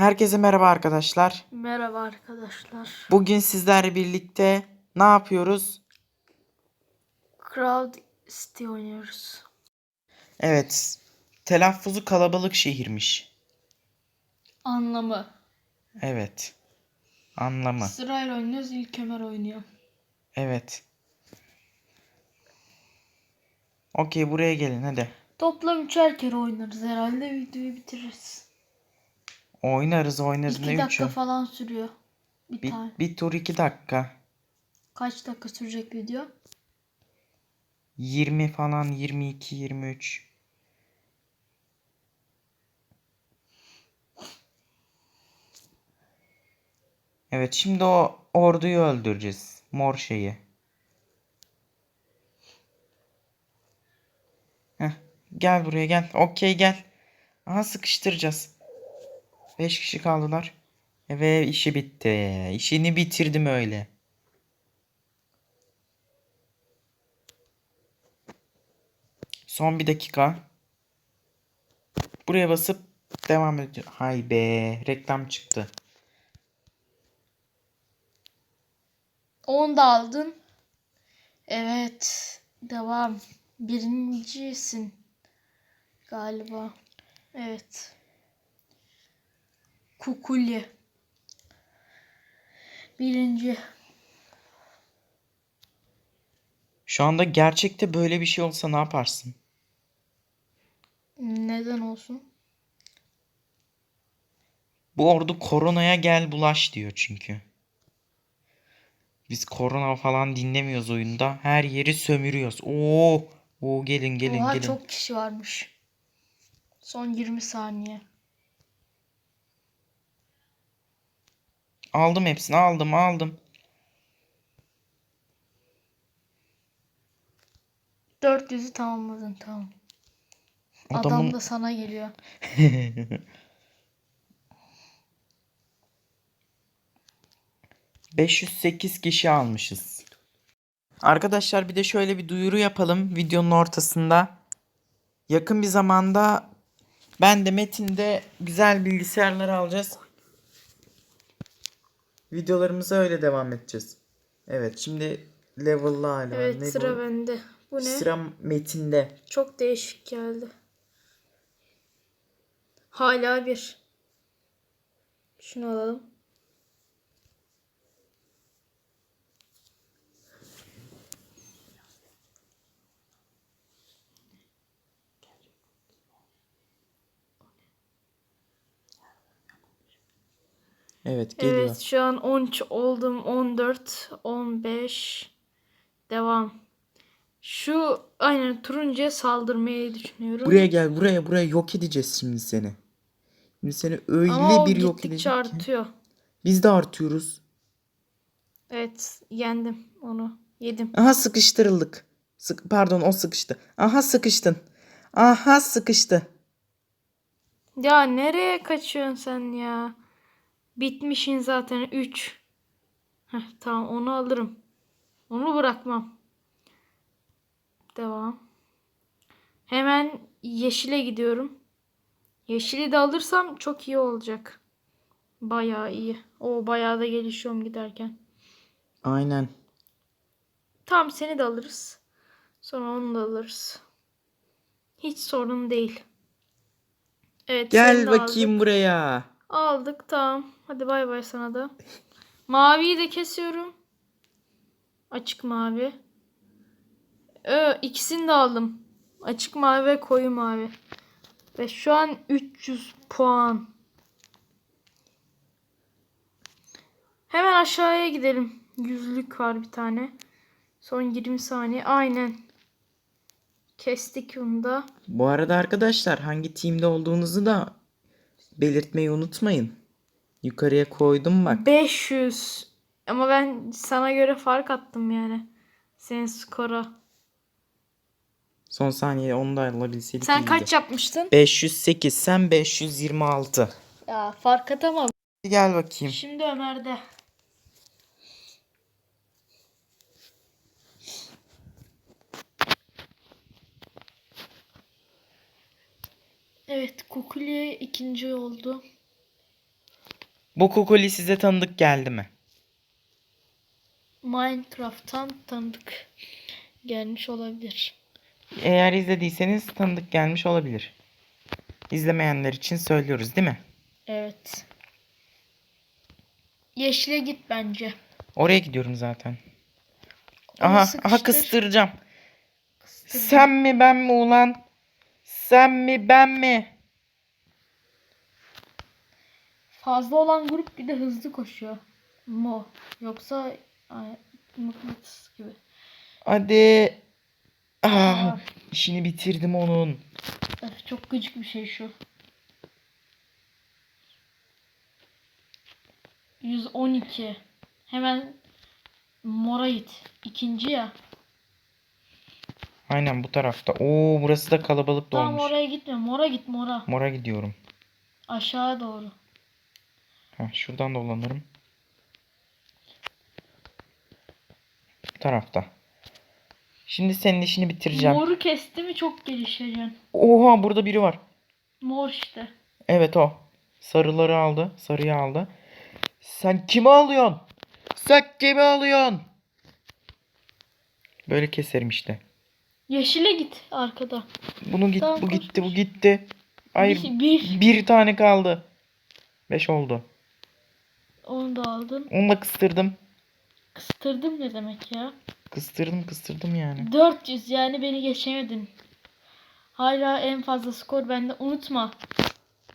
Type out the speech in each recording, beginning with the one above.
Herkese merhaba arkadaşlar. Merhaba arkadaşlar. Bugün sizlerle birlikte ne yapıyoruz? Crowd City oynuyoruz. Evet, telaffuzu kalabalık şehirmiş. Anlamı. Evet. Anlamı. Sırayla oynuyoruz. İlk Ömer oynuyor. Evet. Okey buraya gelin hadi. Toplam üçer kere oynarız herhalde. Videoyu bitiririz. Oynarız oynarız İki ne dakika üçü? falan sürüyor. Bir, Bir, tane. bir tur iki dakika. Kaç dakika sürecek video? 20 falan 22 23. Evet şimdi o orduyu öldüreceğiz. Mor şeyi. Heh, gel buraya gel. Okey gel. Aha sıkıştıracağız. 5 kişi kaldılar. Ve işi bitti. İşini bitirdim öyle. Son bir dakika. Buraya basıp devam edeceğiz. Hay be, reklam çıktı. 10 da aldın. Evet. Devam. Birincisin. Galiba. Evet. Kukulye. Birinci. Şu anda gerçekte böyle bir şey olsa ne yaparsın? Neden olsun? Bu ordu koronaya gel bulaş diyor çünkü. Biz korona falan dinlemiyoruz oyunda. Her yeri sömürüyoruz. Oo, oo gelin gelin Oha gelin. çok kişi varmış. Son 20 saniye. Aldım hepsini aldım aldım. 400'ü tamamladın tamam. Adam Adamın da sana geliyor. ...508 kişi almışız. Arkadaşlar bir de şöyle bir duyuru yapalım videonun ortasında. Yakın bir zamanda ben de Metin de güzel bilgisayarlar alacağız. Videolarımıza öyle devam edeceğiz. Evet şimdi level'lı hali var. Evet Ne sıra bu? bende. Bu ne? Sıra Metin'de. Çok değişik geldi. Hala bir. Şunu alalım. Evet geliyor. Evet şu an 13 oldum. 14, 15. Devam. Şu aynen turuncuya saldırmayı düşünüyorum. Buraya gel buraya buraya yok edeceğiz şimdi seni. Şimdi seni öyle Ama bir yok edeceğiz ki. artıyor. Biz de artıyoruz. Evet yendim onu. Yedim. Aha sıkıştırıldık. Sık pardon o sıkıştı. Aha sıkıştın. Aha sıkıştı. Ya nereye kaçıyorsun sen ya? Bitmişin zaten 3. Heh, tamam onu alırım. Onu bırakmam. Devam. Hemen yeşile gidiyorum. Yeşili de alırsam çok iyi olacak. Bayağı iyi. O bayağı da gelişiyorum giderken. Aynen. Tamam seni de alırız. Sonra onu da alırız. Hiç sorun değil. Evet, Gel bakayım aldık. buraya. Aldık tamam. Hadi bay bay sana da. Maviyi de kesiyorum. Açık mavi. Ö, ikisini de aldım. Açık mavi ve koyu mavi. Ve şu an 300 puan. Hemen aşağıya gidelim. Yüzlük var bir tane. Son 20 saniye. Aynen. Kestik onu da. Bu arada arkadaşlar hangi teamde olduğunuzu da belirtmeyi unutmayın. Yukarıya koydum bak. 500. Ama ben sana göre fark attım yani. Senin skora. Son saniye onu da alabilseydik Sen iyiydi. kaç yapmıştın? 508 sen 526. Ya fark atamam. Gel bakayım. Şimdi Ömer'de. Evet Kukulye ikinci oldu. Bu Kukuli size tanıdık geldi mi? Minecraft'tan tanıdık gelmiş olabilir. Eğer izlediyseniz tanıdık gelmiş olabilir. İzlemeyenler için söylüyoruz değil mi? Evet. Yeşile git bence. Oraya gidiyorum zaten. Onu Aha, aha sıkıştır. kıstıracağım. Sen mi ben mi ulan? Sen mi ben mi? Fazla olan grup bir de hızlı koşuyor. Mo. Yoksa ay, mıknatıs gibi. Hadi. Ah, işini bitirdim onun. Öf, çok gıcık bir şey şu. 112. Hemen mora git. İkinci ya. Aynen bu tarafta. Oo burası da kalabalık Tamam dolmuş. oraya gitme. Mora git mora. Mora gidiyorum. Aşağı doğru. Heh, şuradan dolanırım. Bu tarafta. Şimdi senin işini bitireceğim. Moru kesti mi çok gelişeceksin. Oha burada biri var. Mor işte. Evet o. Sarıları aldı. Sarıyı aldı. Sen kimi alıyorsun? Sen kimi alıyorsun? Böyle keserim işte. Yeşile git arkada. Bunu git, Tamam, bu koş, gitti, bu gitti. Hayır, Bir, bir. bir tane kaldı. Beş oldu. Onu da aldın. Onu da kıstırdım. Kıstırdım ne demek ya? Kıstırdım, kıstırdım yani. 400 yani beni geçemedin. Hala en fazla skor bende. Unutma.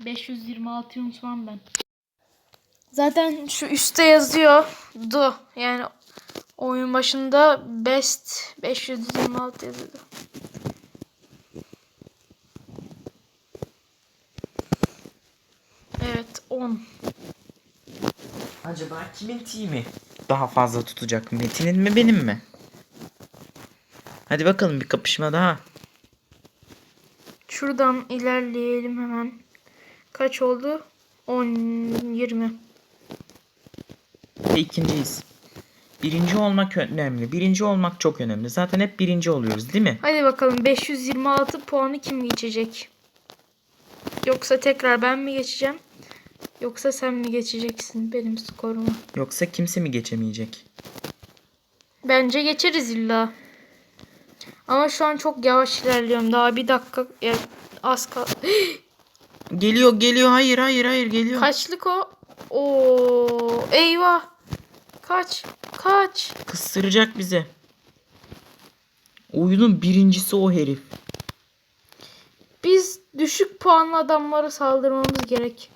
526'yı unutmam ben. Zaten şu üstte yazıyor. Du. Yani oyun başında best 526 yazıyordu. Evet 10. Acaba kimin team'i daha fazla tutacak? Metin'in mi benim mi? Hadi bakalım bir kapışma daha. Şuradan ilerleyelim hemen. Kaç oldu? 10 20. Ve ikinciyiz. Birinci olmak önemli. Birinci olmak çok önemli. Zaten hep birinci oluyoruz değil mi? Hadi bakalım 526 puanı kim geçecek? Yoksa tekrar ben mi geçeceğim? Yoksa sen mi geçeceksin benim skorumu? Yoksa kimse mi geçemeyecek? Bence geçeriz illa. Ama şu an çok yavaş ilerliyorum. Daha bir dakika ya, az kal. Geliyor geliyor hayır hayır hayır geliyor. Kaçlık o? Oo, eyvah. Kaç. Kaç. Kıstıracak bize. Oyunun birincisi o herif. Biz düşük puanlı adamlara saldırmamız gerek.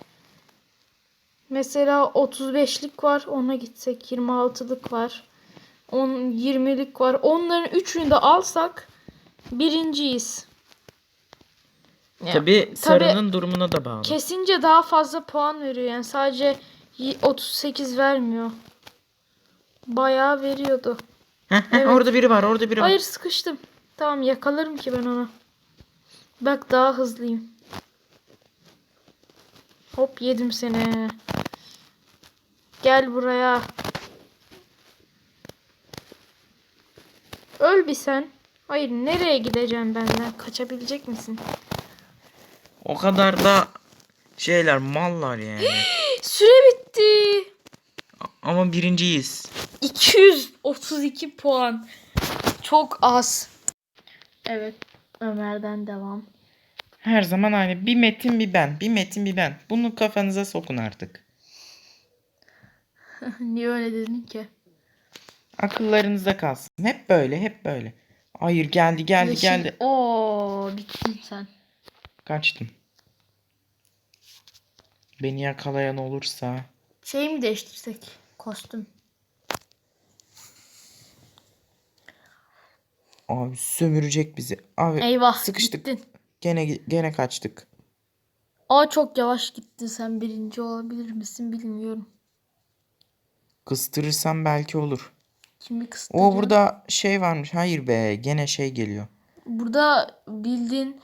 Mesela 35'lik var ona gitsek. 26'lık var. 10 20'lik var. Onların üçünü de alsak birinciyiz. Ya, Tabi sarının durumuna da bağlı. Kesince daha fazla puan veriyor. Yani sadece y- 38 vermiyor. Bayağı veriyordu. Heh, heh, Evet. Orada biri var orada biri var. Hayır sıkıştım. Tamam yakalarım ki ben onu. Bak daha hızlıyım. Hop yedim seni. Gel buraya. Öl bir sen. Hayır nereye gideceğim benden? Kaçabilecek misin? O kadar da şeyler mallar yani. Süre bitti. Ama birinciyiz. 232 puan. Çok az. Evet. Ömer'den devam. Her zaman aynı. Bir Metin bir ben. Bir Metin bir ben. Bunu kafanıza sokun artık. Niye öyle dedin ki? Akıllarınızda kalsın. Hep böyle hep böyle. Hayır geldi geldi Yeşil- geldi. Oo bittin sen. Kaçtım. Beni yakalayan olursa. Şey mi değiştirsek? Kostüm. Abi sömürecek bizi. Abi Eyvah sıkıştık. gittin. Gene gene kaçtık. Aa çok yavaş gittin sen birinci olabilir misin bilmiyorum. Kıstırırsam belki olur. Kimi kıstıracağım? O burada şey varmış. Hayır be gene şey geliyor. Burada bildiğin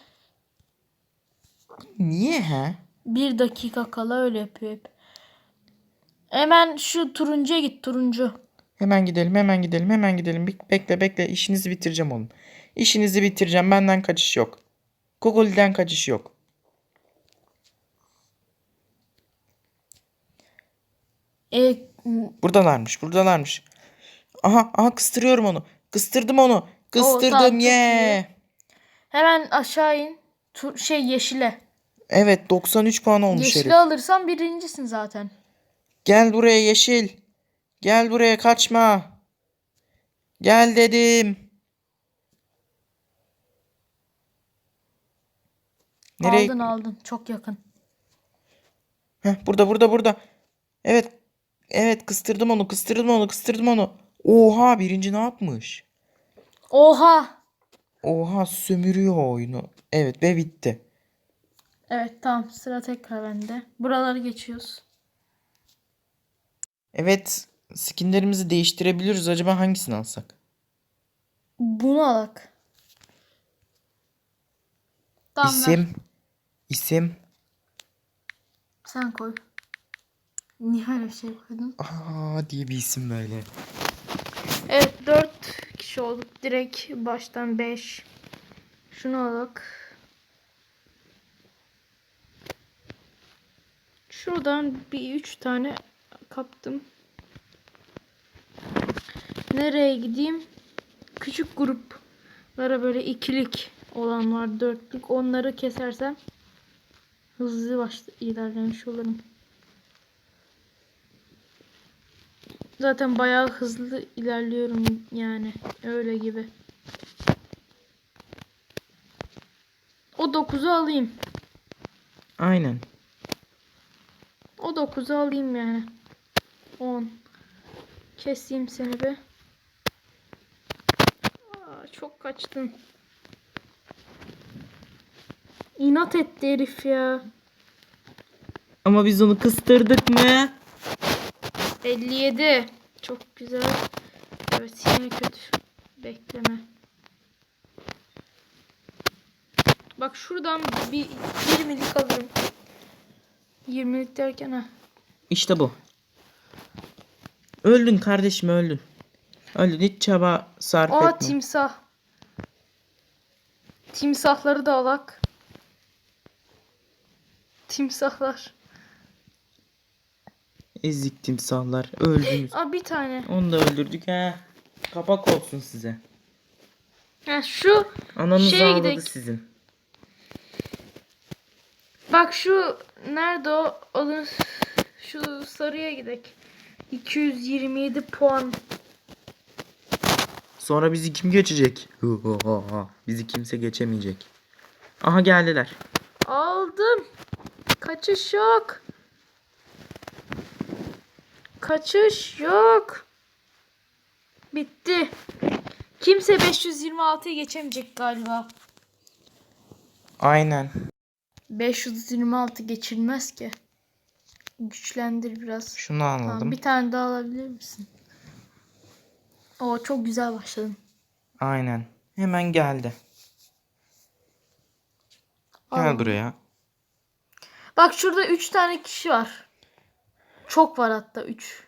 Niye he? bir dakika kala öyle yapıyor hep. Hemen şu turuncuya git turuncu. Hemen gidelim hemen gidelim hemen gidelim. Bekle bekle işinizi bitireceğim oğlum. İşinizi bitireceğim benden kaçış yok. Google'den kaçış yok. E, Buradalarmış, buradalarmış. Aha, aha kıstırıyorum onu. Kıstırdım onu. Kıstırdım tamam, çok ye. hemen aşağı in. Tu- şey yeşile. Evet 93 puan olmuş Yeşili herif. alırsan birincisin zaten. Gel buraya yeşil. Gel buraya kaçma. Gel dedim. Nereye? Aldın aldın. Çok yakın. Heh, burada burada burada. Evet. Evet kıstırdım onu kıstırdım onu kıstırdım onu. Oha birinci ne yapmış? Oha. Oha sömürüyor oyunu. Evet ve bitti. Evet tamam sıra tekrar bende. Buraları geçiyoruz. Evet skinlerimizi değiştirebiliriz. Acaba hangisini alsak? Bunu alak. Tamam ver. İsim. İsim. Sen koy. Niye öyle bir şey koydun? Aa diye bir isim böyle. Evet 4 kişi olduk. Direkt baştan 5. Şunu alak. Şuradan bir 3 tane kaptım. Nereye gideyim? Küçük gruplara böyle ikilik olan var. Dörtlük. Onları kesersem hızlı başla ilerlemiş olurum. Zaten bayağı hızlı ilerliyorum yani. Öyle gibi. O 9'u alayım. Aynen. O 9'u alayım yani. 10. Keseyim seni be. Çok kaçtın. İnat etti herif ya. Ama biz onu kıstırdık mı? 57. Çok güzel. Evet yine kötü. Bekleme. Bak şuradan bir 20'lik alırım. 20'lik derken ha. İşte bu. Öldün kardeşim öldün. Öldün hiç çaba sarf Aa etme. timsah. Timsahları da alak. Timsahlar. Ezik timsahlar öldünüz. Aa bir tane. Onu da öldürdük ha. Kapak olsun size. Ha şu Ananız Şeye ağladı gidek. sizin. bak şu nerede o? Alın şu sarıya gidek. 227 puan. Sonra bizi kim geçecek? bizi kimse geçemeyecek. Aha geldiler. Aldım. Kaçış yok. Kaçış yok. Bitti. Kimse 526'yı geçemeyecek galiba. Aynen. 526 geçilmez ki. Güçlendir biraz. Şunu Tamam, anladım. bir tane daha alabilir misin? Oo çok güzel başladın. Aynen. Hemen geldi. Gel Al. buraya. Bak şurada 3 tane kişi var. Çok var hatta 3.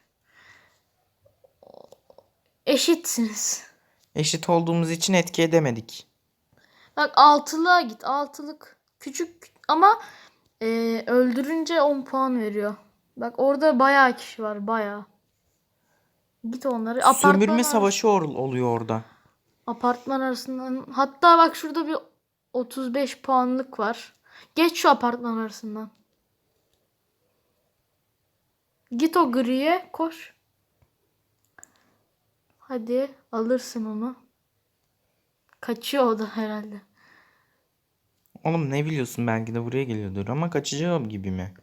Eşitsiniz. Eşit olduğumuz için etki edemedik. Bak altılığa git. Altılık küçük ama e, öldürünce 10 puan veriyor. Bak orada bayağı kişi var bayağı. Git onları. Apartman Sömürme arası- savaşı or- oluyor orada. Apartman arasından. Hatta bak şurada bir 35 puanlık var. Geç şu apartman arasından. Git o griye koş. Hadi alırsın onu. Kaçıyor o da herhalde. Oğlum ne biliyorsun belki de buraya geliyordur ama kaçacağım gibi mi?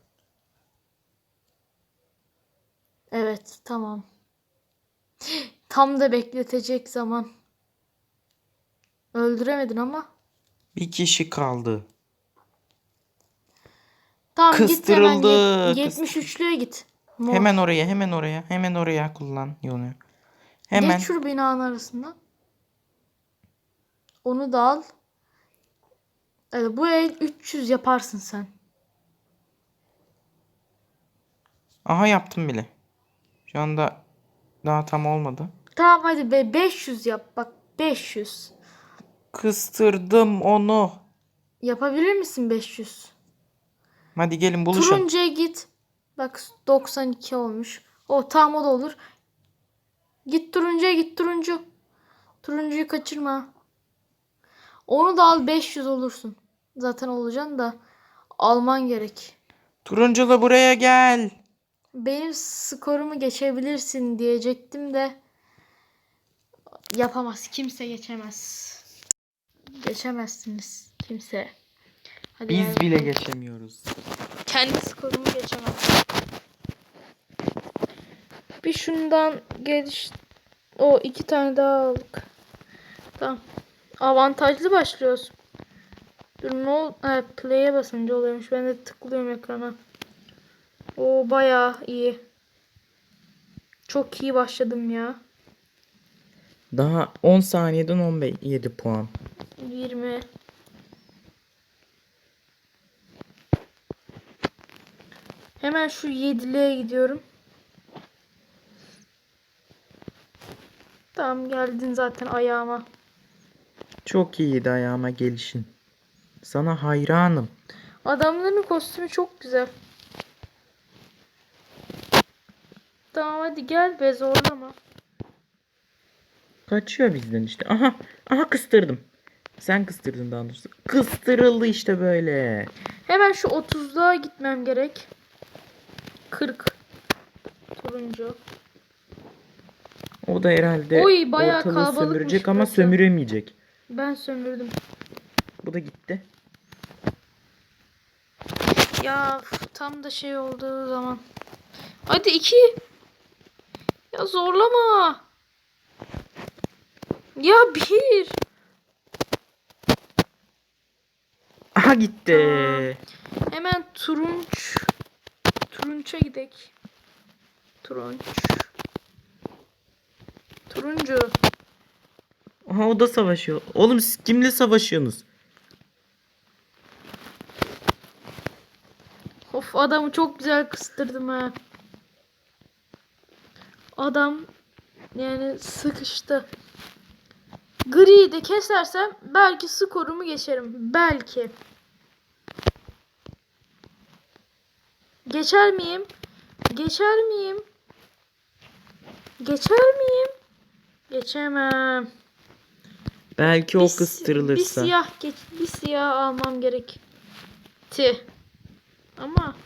Evet tamam. Tam da bekletecek zaman. Öldüremedin ama. Bir kişi kaldı. Tamam git hemen Kıstırıldı. yet- 73'lüğe git. Mor. Hemen oraya, hemen oraya, hemen oraya kullan yolu. Hemen. Geç şu binanın arasından. Onu da al. Evet, bu el 300 yaparsın sen. Aha yaptım bile. Şu anda daha tam olmadı. Tamam hadi be 500 yap bak 500. Kıstırdım onu. Yapabilir misin 500? Hadi gelin buluşun. Turuncuya git. Bak 92 olmuş. O tam o da olur. Git turuncuya git turuncu. Turuncuyu kaçırma. Onu da al 500 olursun. Zaten olacaksın da alman gerek. Turunculu buraya gel. Benim skorumu geçebilirsin diyecektim de yapamaz. Kimse geçemez. Geçemezsiniz kimse. Hadi Biz gel bile geçemiyoruz. Kendi skorumu geçemem. Bir şundan geliş... O iki tane daha aldık. Tamam. Avantajlı başlıyoruz. Dur ne oldu? Evet, play'e basınca oluyormuş. Ben de tıklıyorum ekrana. O bayağı iyi. Çok iyi başladım ya. Daha 10 saniyeden 15 7 puan. 20. Hemen şu 7'liğe gidiyorum. Tamam geldin zaten ayağıma. Çok iyiydi ayağıma gelişin. Sana hayranım. Adamların kostümü çok güzel. Tamam hadi gel be zorlama. Kaçıyor bizden işte. Aha. Aha kıstırdım. Sen kıstırdın daha doğrusu. Kıstırıldı işte böyle. Hemen şu 30'luğa gitmem gerek. 40. Turuncu. O da herhalde Oy, bayağı ortalığı sömürecek ama burası. sömüremeyecek. Ben sömürdüm. Bu da gitti. Ya tam da şey olduğu zaman. Hadi iki. Ya zorlama. Ya bir. Aha gitti. Tamam. Hemen turunç. Turunça gidek. Turunç. Turuncu. Aha o da savaşıyor. Oğlum siz kimle savaşıyorsunuz? Of adamı çok güzel kıstırdım ha. Adam yani sıkıştı. Gri'yi de kesersem belki skorumu geçerim. Belki. Geçer miyim? Geçer miyim? Geçer miyim? Geçemem. Belki o si- Bir kıstırılırsa. siyah geç, bir siyah almam gerekti. Ama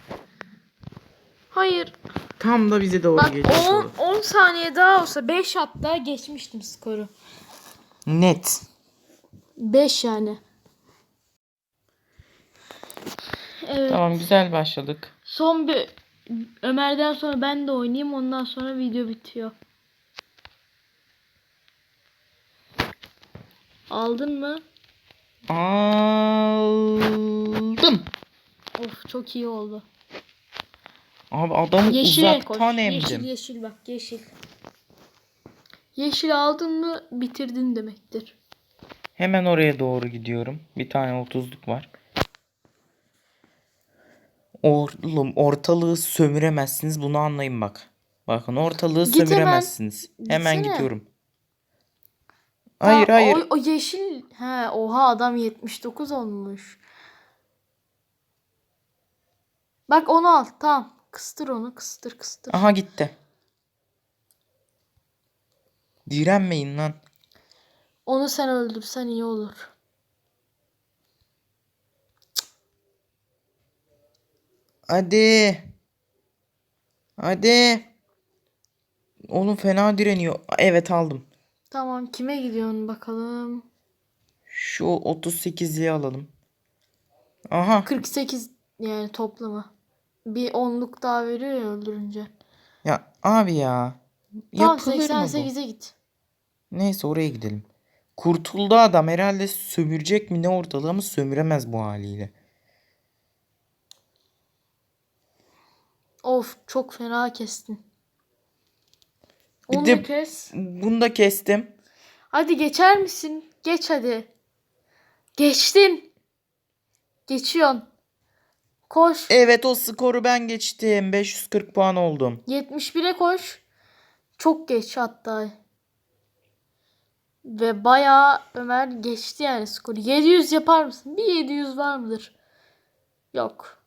hayır. Tam da bize doğru Bak geçiyor. 10 10 saniye daha olsa 5 hatta geçmiştim skoru. Net. 5 yani. Evet. Tamam güzel başladık. Son bir Ömer'den sonra ben de oynayayım ondan sonra video bitiyor. Aldın mı? Aldım. Of çok iyi oldu. Abi adamı Yeşile koş. uzaktan Yeşil emdim. yeşil bak yeşil. Yeşil aldın mı bitirdin demektir. Hemen oraya doğru gidiyorum. Bir tane 30'luk var. Oğlum ortalığı sömüremezsiniz bunu anlayın bak. Bakın ortalığı Git hemen. sömüremezsiniz. Hemen Gitsene. gidiyorum. Hayır Ha, hayır. O, o yeşil. He oha adam 79 olmuş. Bak onu al. Tamam. Kıstır onu. Kıstır kıstır. Aha gitti. Direnmeyin lan. Onu sen öldürsen iyi olur. Hadi. Hadi. Oğlum fena direniyor. Evet aldım. Tamam kime gidiyorsun bakalım. Şu 38'liği alalım. Aha. 48 yani toplamı. Bir onluk daha veriyor ya öldürünce. Ya abi ya. Tamam Yapılır mı bu? 88'e git. Neyse oraya gidelim. Kurtuldu adam herhalde sömürecek mi ne ortalığı ama sömüremez bu haliyle. Of çok fena kestin. Onu de- kes. Bunu da kestim. Hadi geçer misin? Geç hadi. Geçtin. Geçiyorsun. Koş. Evet o skoru ben geçtim. 540 puan oldum. 71'e koş. Çok geç hatta. Ve bayağı Ömer geçti yani skoru. 700 yapar mısın? Bir 700 var mıdır? Yok.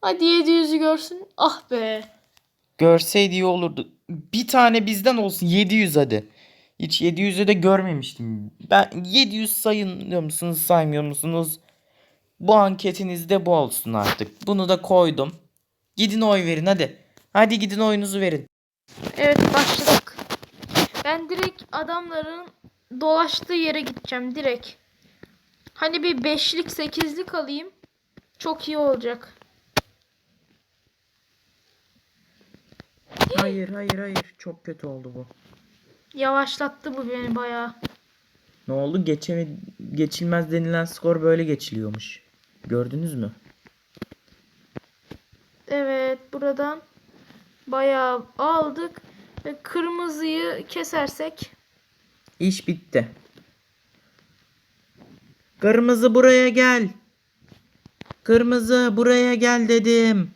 Hadi 700'ü görsün. Ah be. Görseydi iyi olurdu. Bir tane bizden olsun 700 hadi. Hiç 700'ü de görmemiştim. Ben 700 sayıyor musunuz saymıyor musunuz? Bu anketinizde bu olsun artık. Bunu da koydum. Gidin oy verin hadi. Hadi gidin oyunuzu verin. Evet başladık. Ben direkt adamların dolaştığı yere gideceğim direkt. Hani bir beşlik sekizlik alayım. Çok iyi olacak. Hayır hayır hayır. Çok kötü oldu bu. Yavaşlattı bu beni bayağı. Ne oldu? Geçeme geçilmez denilen skor böyle geçiliyormuş. Gördünüz mü? Evet buradan bayağı aldık. Ve kırmızıyı kesersek İş bitti. Kırmızı buraya gel. Kırmızı buraya gel dedim.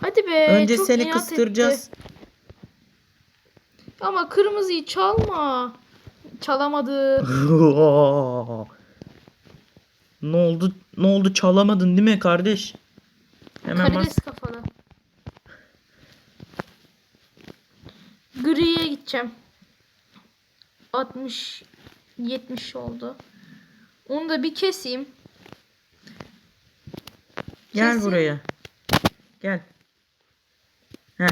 Hadi be. Önce çok seni kıstıracağız. etti. Ama kırmızıyı çalma. Çalamadı. ne oldu? Ne oldu? Çalamadın değil mi kardeş? Hemen bas. Karides kafalı. Griye gideceğim. 60 70 oldu. Onu da bir keseyim. Gel Kesin. buraya. Gel. Heh.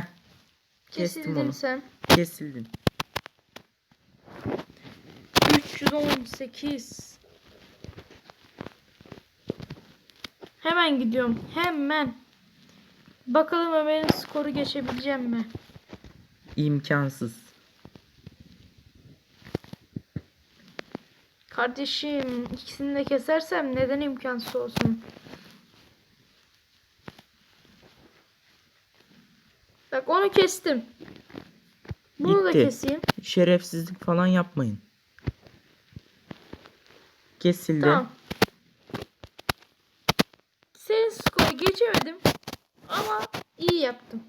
Kestim Kesildin onu. sen. Kesildin. 318. Hemen gidiyorum. Hemen. Bakalım Ömer'in skoru geçebileceğim mi? İmkansız. Kardeşim ikisini de kesersem neden imkansız olsun? Bak onu kestim. Bunu da Gitti. keseyim. Şerefsizlik falan yapmayın. Kesildi. Tamam. Senin skoru geçemedim. Ama iyi yaptım.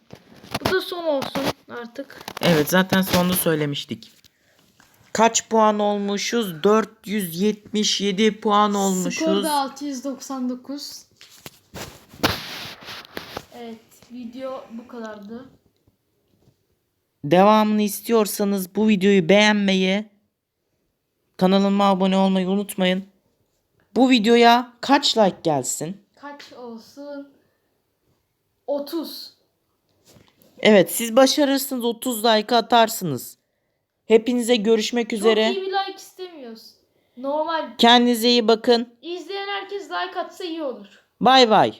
Bu da son olsun artık. Evet zaten sonunda söylemiştik. Kaç puan olmuşuz? 477 puan olmuşuz. Skor da 699. Evet, video bu kadardı. Devamını istiyorsanız bu videoyu beğenmeyi, kanalıma abone olmayı unutmayın. Bu videoya kaç like gelsin? Kaç olsun? 30. Evet siz başarırsınız 30 like atarsınız. Hepinize görüşmek üzere. Çok iyi bir like istemiyoruz. Normal Kendinize iyi bakın. izleyen herkes like atsa iyi olur. Bay bay.